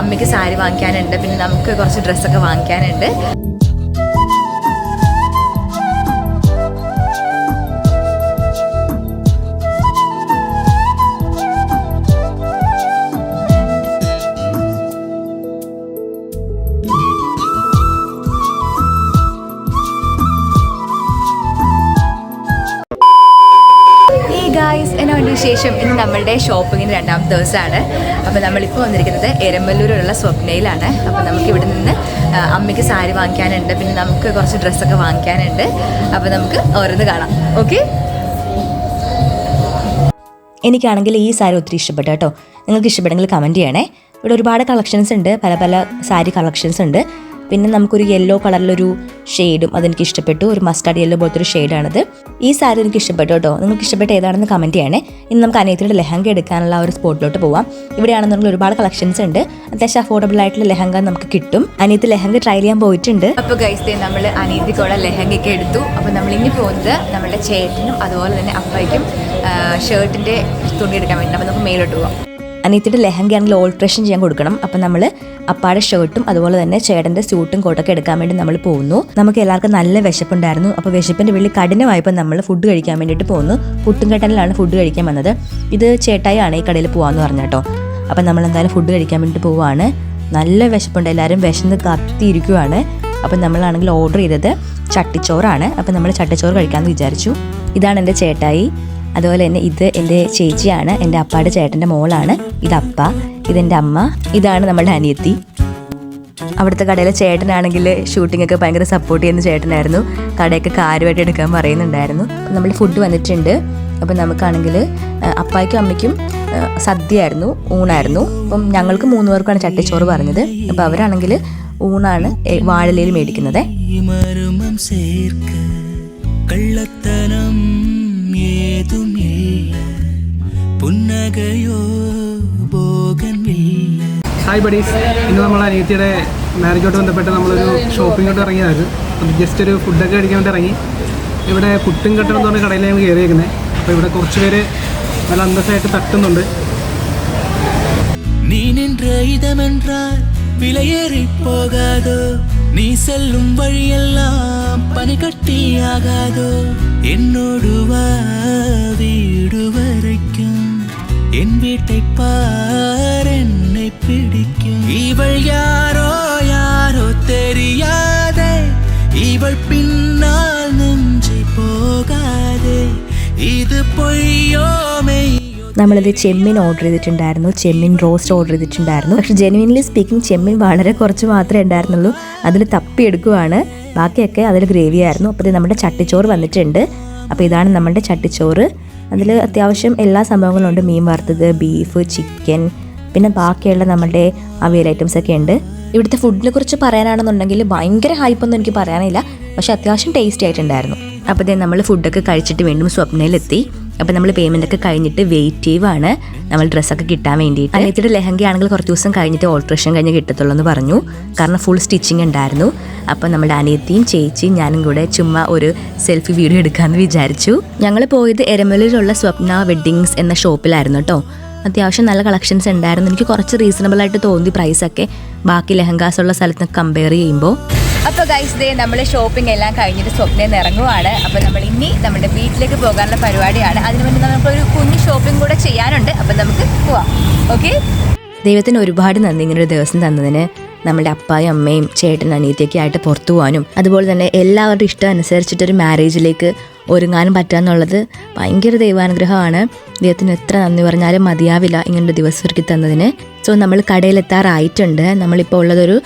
അമ്മയ്ക്ക് സാരി വാങ്ങിക്കാനുണ്ട്. പിന്നെ നമുക്ക് കുറച്ച് ഡ്രസ്സൊക്കെ വാങ്ങിക്കാനുണ്ട്. നമ്മളുടെ ഷോപ്പിങ്ങിന് രണ്ടാമത്തെ ദിവസമാണ്. അപ്പോൾ നമ്മളിപ്പോൾ വന്നിരിക്കുന്നത് എരമ്പല്ലൂരിലുള്ള സ്വപ്നയിലാണ്. അപ്പോൾ നമുക്ക് ഇവിടെ നിന്ന് അമ്മയ്ക്ക് സാരി വാങ്ങിക്കാനുണ്ട്. പിന്നെ നമുക്ക് കുറച്ച് ഡ്രസ്സൊക്കെ വാങ്ങിക്കാനുണ്ട്. അപ്പോൾ നമുക്ക് ഓരോന്ന് കാണാം. ഓക്കെ? എനിക്കാണെങ്കിൽ ഈ സാരി ഒത്തിരി ഇഷ്ടപ്പെട്ടു കേട്ടോ. നിങ്ങൾക്ക് ഇഷ്ടപ്പെട്ടെങ്കിൽ കമന്റ് ചെയ്യണേ. ഇവിടെ ഒരുപാട് കളക്ഷൻസ് ഉണ്ട്. പല പല സാരി കളക്ഷൻസ് ഉണ്ട്. പിന്നെ നമുക്കൊരു യെല്ലോ കളറിലൊരു ഷെയ്ഡും അതെനിക്ക് ഇഷ്ടപ്പെട്ടു. ഒരു മസ്റ്റാർഡ് യെല്ലോ പോലത്തെ ഒരു ഷെയ്ഡാണത് ഈ സാരി എനിക്ക് ഇഷ്ടപ്പെട്ടു കേട്ടോ. നിങ്ങൾക്ക് ഇഷ്ടപ്പെട്ട ഏതാണെന്ന് കമന്റ് ചെയ്യണേ. ഇന്ന് നമുക്ക് അനിയത്തിയുടെ ലെഹങ്ക എടുക്കാനുള്ള ഒരു സ്പോട്ടിലോട്ട് പോവാം. ഇവിടെയാണെന്നുണ്ടെങ്കിൽ ഒരുപാട് കളക്ഷൻസ് ഉണ്ട്. അത്യാവശ്യം അഫോർഡബിൾ ആയിട്ടുള്ള ലെഹങ്ക നമുക്ക് കിട്ടും. അനിയത്തി ലെഹങ്ക ട്രൈ ചെയ്യാൻ പോയിട്ടുണ്ട്. അപ്പോൾ ഗൈസ് നമ്മൾ അനിയത്തിക്കുള്ള ലെഹങ്കയൊക്കെ എടുത്തു. അപ്പോൾ നമ്മൾ ഇനി പോകുന്നത് നമ്മുടെ ചേട്ടനും അതുപോലെ തന്നെ അപ്പയ്ക്കും ഷർട്ടിന്റെ തുണി എടുക്കാൻ വേണ്ടി. അപ്പോൾ നമുക്ക് മേലോട്ട് പോവാം. അനിയത്തിയുടെ ലെഹങ്ക ആണെങ്കിൽ ഓൾട്രേഷൻ ചെയ്യാൻ കൊടുക്കണം. അപ്പം നമ്മൾ അപ്പാടെ ഷർട്ടും അതുപോലെ തന്നെ ചേട്ടന്റെ സ്യൂട്ടും കോട്ടൊക്കെ എടുക്കാൻ വേണ്ടി നമ്മൾ പോകുന്നു. നമുക്ക് എല്ലാവർക്കും നല്ല വിശപ്പുണ്ടായിരുന്നു. അപ്പോൾ വിശപ്പിന്റെ വീട്ടിൽ കഠിനമായപ്പോൾ നമ്മൾ ഫുഡ് കഴിക്കാൻ വേണ്ടിയിട്ട് പോകുന്നു. പുട്ടും കട്ടനിലാണ് ഫുഡ് കഴിക്കാൻ വന്നത്. ഇത് ചേട്ടായി ആണ് ഈ കടയിൽ പോകാമെന്ന് പറഞ്ഞു കേട്ടോ. അപ്പം നമ്മൾ എന്തായാലും ഫുഡ് കഴിക്കാൻ വേണ്ടിയിട്ട് പോവുകയാണ് നല്ല വിശപ്പുണ്ട്. എല്ലാവരും വിശന്ന് കത്തിയിരിക്കുവാണ് അപ്പം നമ്മളാണെങ്കിൽ ഓർഡർ ചെയ്തത് ചട്ടിച്ചോറാണ്. അപ്പം നമ്മൾ ചട്ടിച്ചോറ് കഴിക്കാമെന്ന് വിചാരിച്ചു. ഇതാണ് എന്റെ ചേട്ടായി. അതുപോലെ തന്നെ ഇത് എന്റെ ചേച്ചിയാണ് എന്റെ അപ്പാടെ ചേട്ടന്റെ മോളാണ്. ഇത് അപ്പ ഇതെന്റെ അമ്മ ഇതാണ് നമ്മുടെ അനിയത്തി. അവിടുത്തെ കടയിലെ ചേട്ടനാണെങ്കിൽ ഷൂട്ടിംഗ് ഒക്കെ ഭയങ്കര സപ്പോർട്ട് ചെയ്യുന്ന ചേട്ടനായിരുന്നു. കടയൊക്കെ കാര്യമായിട്ട് എടുക്കാൻ പറയുന്നുണ്ടായിരുന്നു. നമ്മൾ ഫുഡ് വന്നിട്ടുണ്ട്. അപ്പം നമുക്കാണെങ്കിൽ അപ്പായ്ക്കും അമ്മയ്ക്കും സദ്യയായിരുന്നു ഊണായിരുന്നു. അപ്പം ഞങ്ങൾക്ക് മൂന്ന് പേർക്കാണ് ചട്ടിച്ചോറ് പറഞ്ഞത്. അപ്പം അവരാണെങ്കിൽ ഊണാണ് വാഴലയിൽ മേടിക്കുന്നത്. ഏതുമില്ല പുന്നകയോ ഭോഗമില്ല ഹായ് ബഡീസ് ഇന്ന് നമ്മൾ അനിയത്തിയുടെ മാരേജോട്ട് ബന്ധപ്പെട്ട് നമ്മളൊരു ഷോപ്പിങ്ങോട്ട് ഇറങ്ങിയതായിരുന്നു അപ്പം ജസ്റ്റ് ഒരു ഫുഡൊക്കെ കഴിക്കാൻ വേണ്ടി ഇറങ്ങി ഇവിടെ പുട്ടും കട്ടണം എന്ന് പറഞ്ഞ കടയിൽ ഞങ്ങൾ കയറിയേക്കുന്നത് അപ്പോൾ ഇവിടെ കുറച്ച് പേര് നല്ല അന്തസ്സായിട്ട് തട്ടുന്നുണ്ട് நீ நின்ற இதமென்றால் விலையேறி போகாதோ நீ செல்லும் வழியெல்லாம் பனிக்கட்டியாகாதோ. என்னோடு வீடு வரைக்கும். என் வீட்டை பார் என்னை பிடிக்கும். இவள் யாரோ யாரோ தெரியாதே. இவள் பின்னால் நெஞ்சை போகாதே. இது பொய்யோமே നമ്മളിത് ചെമ്മീൻ ഓർഡർ ചെയ്തിട്ടുണ്ടായിരുന്നു. ചെമ്മീൻ റോസ്റ്റ് ഓർഡർ ചെയ്തിട്ടുണ്ടായിരുന്നു. പക്ഷെ ജെനുവിൻലി സ്പീക്കിംഗ് ചെമ്മീൻ വളരെ കുറച്ച് മാത്രമേ ഉണ്ടായിരുന്നുള്ളൂ. അതിൽ തപ്പിയെടുക്കുവാണ് ബാക്കിയൊക്കെ അതിൽ ഗ്രേവി ആയിരുന്നു. അപ്പോൾ ഇത് നമ്മുടെ ചട്ടിച്ചോറ് വന്നിട്ടുണ്ട്. അപ്പോൾ ഇതാണ് നമ്മുടെ ചട്ടിച്ചോറ്. അതിൽ അത്യാവശ്യം എല്ലാ സംഭവങ്ങളും ഉണ്ട്. മീൻ വറുത്തത് ബീഫ് ചിക്കൻ പിന്നെ ബാക്കിയുള്ള നമ്മുടെ അവിയൽ ഐറ്റംസ് ഒക്കെ ഉണ്ട്. ഇവിടുത്തെ ഫുഡിനെ കുറിച്ച് പറയാനാണെന്നുണ്ടെങ്കിൽ ഭയങ്കര ഹൈപ്പൊന്നും എനിക്ക് പറയാനില്ല. പക്ഷെ അത്യാവശ്യം ടേസ്റ്റി ആയിട്ടുണ്ടായിരുന്നു. അപ്പോൾ ഇതേ നമ്മൾ ഫുഡൊക്കെ കഴിച്ചിട്ട് വീണ്ടും സ്വപ്നയിലെത്തി. അപ്പോൾ നമ്മൾ പേയ്മെന്റ് ഒക്കെ കഴിഞ്ഞിട്ട് വെയിറ്റ് ചെയ്യുവാണ് നമ്മൾ ഡ്രസ്സൊക്കെ കിട്ടാൻ വേണ്ടിയിട്ട്. അനിയത്തിയുടെ ലെഹങ്ക ആണെങ്കിൽ കുറച്ച് ദിവസം കഴിഞ്ഞിട്ട് ഓൾട്രേഷൻ കഴിഞ്ഞ് കിട്ടത്തുള്ളൂ എന്ന് പറഞ്ഞു. കാരണം ഫുൾ സ്റ്റിച്ചിങ് ഉണ്ടായിരുന്നു. അപ്പോൾ നമ്മുടെ അനിയത്തിയും ചേച്ചിയും ഞാനും കൂടെ ചുമ്മാ ഒരു സെൽഫി വീഡിയോ എടുക്കാമെന്ന് വിചാരിച്ചു. ഞങ്ങൾ പോയത് എരമലയിലുള്ള സ്വപ്ന വെഡ്ഡിങ്സ് എന്ന ഷോപ്പിലായിരുന്നു കേട്ടോ അത്യാവശ്യം നല്ല കളക്ഷൻസ് ഉണ്ടായിരുന്നു. എനിക്ക് കുറച്ച് റീസണബിൾ ആയിട്ട് തോന്നി പ്രൈസൊക്കെ ബാക്കി ലെഹങ്കാസ് ഉള്ള സ്ഥലത്ത് കമ്പയർ ചെയ്യുമ്പോൾ അപ്പോൾ ഗൈസ് ദേ നമ്മൾ ഷോപ്പിംഗ് എല്ലാം കഴിഞ്ഞിട്ട് സ്വപ്നം ഇറങ്ങുവാണ്. അപ്പോൾ നമ്മൾ ഇനി നമ്മുടെ വീട്ടിലേക്ക് പോകാനുള്ള പരിപാടിയാണ്. അതിനു വേണ്ടി നമുക്കൊരു കുഞ്ഞു ഷോപ്പിംഗ് കൂടെ ചെയ്യാനുണ്ട്. അപ്പോൾ നമുക്ക് പോവാം. ഓക്കെ ദൈവത്തിന് ഒരുപാട് നന്ദി ഇങ്ങനെ ഒരു ദിവസം തന്നതിന്. നമ്മുടെ അപ്പായും അമ്മയും ചേട്ടനും അനിയത്തിയൊക്കെ ആയിട്ട് പുറത്തു പോകാനും അതുപോലെ തന്നെ എല്ലാവരുടെ ഇഷ്ടം അനുസരിച്ചിട്ടൊരു മാരേജിലേക്ക് ഒരുങ്ങാനും പറ്റുക എന്നുള്ളത് ഭയങ്കര ദൈവാനുഗ്രഹമാണ്. ദൈവത്തിന് എത്ര നന്ദി പറഞ്ഞാലും മതിയാവില്ല ഇങ്ങനൊരു ദിവസം ഒരുക്കി തന്നതിന്. സോ നമ്മൾ കടയിലെത്താറായിട്ടുണ്ട്. നമ്മളിപ്പോൾ ഉള്ളതൊരു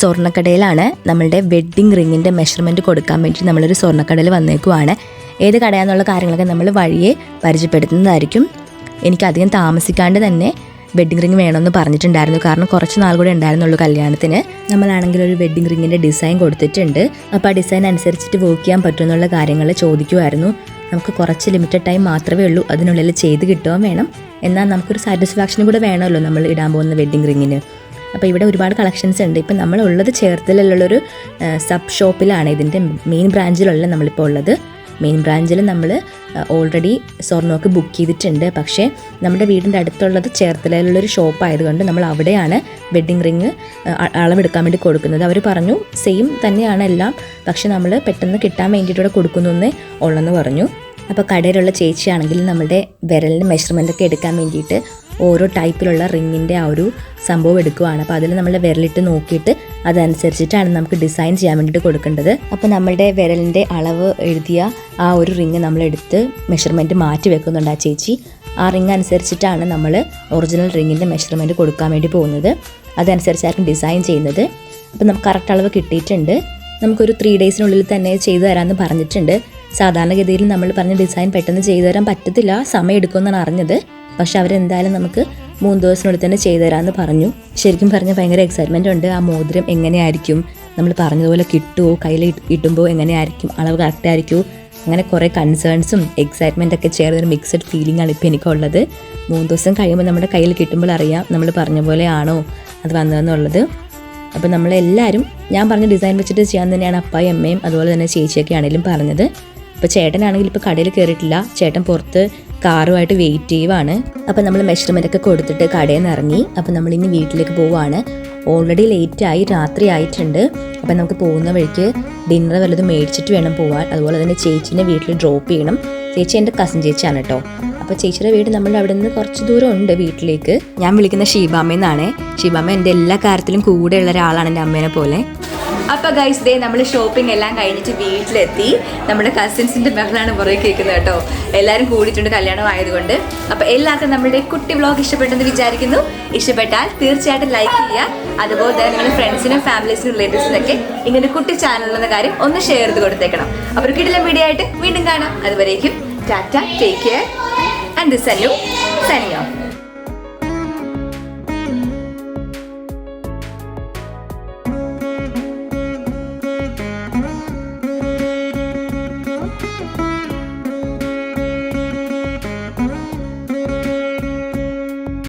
സ്വർണക്കടയിലാണ് നമ്മളുടെ വെഡ്ഡിങ് റിങ്ങിന്റെ മെഷർമെന്റ് കൊടുക്കാൻ വേണ്ടി നമ്മളൊരു സ്വർണക്കടയിൽ വന്നേക്കുവാണ്. ഏത് കടയാന്നുള്ള കാര്യങ്ങളൊക്കെ നമ്മൾ വഴിയെ പരിചയപ്പെടുത്തുന്നതായിരിക്കും. എനിക്കധികം താമസിക്കാണ്ട് തന്നെ വെഡ്ഡിംഗ് റിംഗ് വേണമെന്ന് പറഞ്ഞിട്ടുണ്ടായിരുന്നു. കാരണം കുറച്ച് നാൾ കൂടെ ഉണ്ടായിരുന്നുള്ളൂ കല്യാണത്തിന്. നമ്മളാണെങ്കിൽ ഒരു വെഡ്ഡിംഗ് റിങ്ങിന്റെ ഡിസൈൻ കൊടുത്തിട്ടുണ്ട്. അപ്പോൾ ആ ഡിസൈൻ അനുസരിച്ചിട്ട് വർക്ക് ചെയ്യാൻ പറ്റുമെന്നുള്ള കാര്യങ്ങൾ ചോദിക്കുമായിരുന്നു നമുക്ക് കുറച്ച് ലിമിറ്റഡ് ടൈം മാത്രമേ ഉള്ളൂ. അതിനുള്ളിൽ ചെയ്ത് കിട്ടുകയും വേണം. എന്നാൽ നമുക്കൊരു സാറ്റിസ്ഫാക്ഷനും കൂടെ വേണമല്ലോ നമ്മൾ ഇടാൻ പോകുന്ന വെഡ്ഡിംഗ് റിങ്ങിന് അപ്പോൾ ഇവിടെ ഒരുപാട് കളക്ഷൻസ് ഉണ്ട്. ഇപ്പം നമ്മളുള്ളത് ചേർത്തലുള്ളൊരു സബ് ഷോപ്പിലാണ് ഇതിന്റെ മെയിൻ ബ്രാഞ്ചിലുള്ള നമ്മളിപ്പോൾ ഉള്ളത്. മെയിൻ ബ്രാഞ്ചിൽ നമ്മൾ ഓൾറെഡി സ്വർണമൊക്കെ ബുക്ക് ചെയ്തിട്ടുണ്ട്. പക്ഷേ നമ്മുടെ വീടിന്റെ അടുത്തുള്ളത് ചേർത്തലയിലുള്ളൊരു ഷോപ്പ് ആയതുകൊണ്ട് നമ്മൾ അവിടെയാണ് വെഡ്ഡിങ് റിങ് അളവെടുക്കാൻ വേണ്ടി കൊടുക്കുന്നത്. അവർ പറഞ്ഞു സെയിം തന്നെയാണ് എല്ലാം. പക്ഷെ നമ്മൾ പെട്ടെന്ന് കിട്ടാൻ വേണ്ടിയിട്ടൂടെ കൊടുക്കുന്നു എന്നേ ഉള്ളെന്ന് പറഞ്ഞു. അപ്പോൾ കടയിലുള്ള ചേച്ചിയാണെങ്കിൽ നമ്മുടെ വിരലിന്റെ മെഷർമെന്റ് ഒക്കെ എടുക്കാൻ വേണ്ടിയിട്ട് ഓരോ ടൈപ്പിലുള്ള റിങ്ങിന്റെ ആ ഒരു സംഭവം എടുക്കുവാണ്. അപ്പോൾ അതിൽ നമ്മൾ വിരലിട്ട് നോക്കിയിട്ട് അതനുസരിച്ചിട്ടാണ് നമുക്ക് ഡിസൈൻ ചെയ്യാൻ വേണ്ടിയിട്ട് കൊടുക്കേണ്ടത്. അപ്പോൾ നമ്മളുടെ വിരലിന്റെ അളവ് എഴുതിയ ആ ഒരു റിങ് നമ്മളെടുത്ത് മെഷർമെന്റ് മാറ്റി വെക്കുന്നുണ്ട് ആ ചേച്ചി. ആ റിങ് അനുസരിച്ചിട്ടാണ് നമ്മൾ ഒറിജിനൽ റിങ്ങിന്റെ മെഷർമെന്റ് കൊടുക്കാൻ വേണ്ടി പോകുന്നത്. അതനുസരിച്ചായിരിക്കും ഡിസൈൻ ചെയ്യുന്നത്. അപ്പോൾ നമുക്ക് കറക്റ്റ് അളവ് കിട്ടിയിട്ടുണ്ട്. നമുക്കൊരു ത്രീ ഡേയ്സിനുള്ളിൽ തന്നെ ചെയ്തു തരാമെന്ന് പറഞ്ഞിട്ടുണ്ട്. സാധാരണഗതിയിൽ നമ്മൾ പറഞ്ഞ ഡിസൈൻ പെട്ടെന്ന് ചെയ്തു തരാൻ പറ്റത്തില്ല. സമയം എടുക്കുമെന്നാണ് അറിഞ്ഞത്. പക്ഷെ അവരെന്തായാലും നമുക്ക് മൂന്ന് ദിവസത്തിനുള്ളിൽ തന്നെ ചെയ്തു തരാമെന്ന് പറഞ്ഞു. ശരിക്കും പറഞ്ഞാൽ ഭയങ്കര എക്സൈറ്റ്മെന്റ് ഉണ്ട്. ആ മോതിരം എങ്ങനെയായിരിക്കും? നമ്മൾ പറഞ്ഞതുപോലെ കിട്ടുമോ കയ്യിൽ ഇടുമ്പോൾ എങ്ങനെയായിരിക്കും? അളവ് കറക്റ്റ് അങ്ങനെ കുറേ കൺസേൺസും എക്സൈറ്റ്മെന്റ് ഒക്കെ ചേർന്നൊരു മിക്സഡ് ഫീലിംഗ് ആണ് ഇപ്പോൾ എനിക്കുള്ളത് മൂന്ന് ദിവസം കഴിയുമ്പോൾ നമ്മുടെ കയ്യിൽ കിട്ടുമ്പോൾ അറിയാം നമ്മൾ പറഞ്ഞ പോലെ ആണോ അത് വന്നതെന്നുള്ളത്. അപ്പോൾ നമ്മളെല്ലാവരും ഞാൻ പറഞ്ഞ ഡിസൈൻ വെച്ചിട്ട് ചെയ്യാൻ തന്നെയാണ് അപ്പായും അമ്മയും അതുപോലെ തന്നെ ചേച്ചിയൊക്കെ ആണെങ്കിലും പറഞ്ഞത്. അപ്പോൾ ചേട്ടനാണെങ്കിൽ ഇപ്പോൾ കടയിൽ കയറിയിട്ടില്ല. ചേട്ടൻ പുറത്ത് കാറുമായിട്ട് വെയിറ്റ് ചെയ്യുവാണ്. അപ്പം നമ്മൾ മെഷർമെന്റ് ഒക്കെ കൊടുത്തിട്ട് കടയിൽ നിന്ന് ഇറങ്ങി അപ്പം നമ്മൾ ഇനി വീട്ടിലേക്ക് പോവുകയാണ് ഓൾറെഡി ലേറ്റായി രാത്രി ആയിട്ടുണ്ട്. അപ്പം നമുക്ക് പോകുന്ന വഴിക്ക് ഡിന്നർ വല്ലതും മേടിച്ചിട്ട് വേണം പോകാൻ അതുപോലെ തന്നെ ചേച്ചീനെ വീട്ടിൽ ഡ്രോപ്പ് ചെയ്യണം. ചേച്ചി എന്റെ കസിൻ ചേച്ചിയാണ് കേട്ടോ അപ്പോൾ ചേച്ചിയുടെ വീട് നമ്മുടെ അവിടെ നിന്ന് കുറച്ച് ദൂരം ഉണ്ട് വീട്ടിലേക്ക്. ഞാൻ വിളിക്കുന്ന ഷീബാമ്മ എന്നാണ് ഷീബാമ്മ എന്റെ എല്ലാ കാര്യത്തിലും കൂടെയുള്ള ഒരാളാണ് എന്റെ അമ്മേനെ പോലെ. അപ്പൊ ഗൈസ് ഡേ നമ്മൾ ഷോപ്പിംഗ് എല്ലാം കഴിഞ്ഞിട്ട് വീട്ടിലെത്തി. നമ്മുടെ കസിൻസിന്റെ ബഹളാണ് പുറകെ കേൾക്കുന്നത് കേട്ടോ. എല്ലാവരും കൂടിയിട്ടുണ്ട് കല്യാണം ആയതുകൊണ്ട്. അപ്പൊ എല്ലാവർക്കും നമ്മുടെ കുട്ടി വ്ളോഗ് ഇഷ്ടപ്പെട്ടെന്ന് വിചാരിക്കുന്നു. ഇഷ്ടപ്പെട്ടാൽ തീർച്ചയായിട്ടും ലൈക്ക് ചെയ്യുക. അതുപോലെ തന്നെ നിങ്ങളുടെ ഫ്രണ്ട്സിനും ഫാമിലീസിനും റിലേറ്റീവ്സിനൊക്കെ ഇങ്ങനെ കുട്ടി ചാനൽ എന്ന കാര്യം ഒന്ന് ഷെയർ ചെയ്ത് കൊടുത്തേക്കണം. അപ്പോൾ കിടിലം വീഡിയോ ആയിട്ട് വീണ്ടും കാണാം. അതുവരേക്കും tata take care and this all of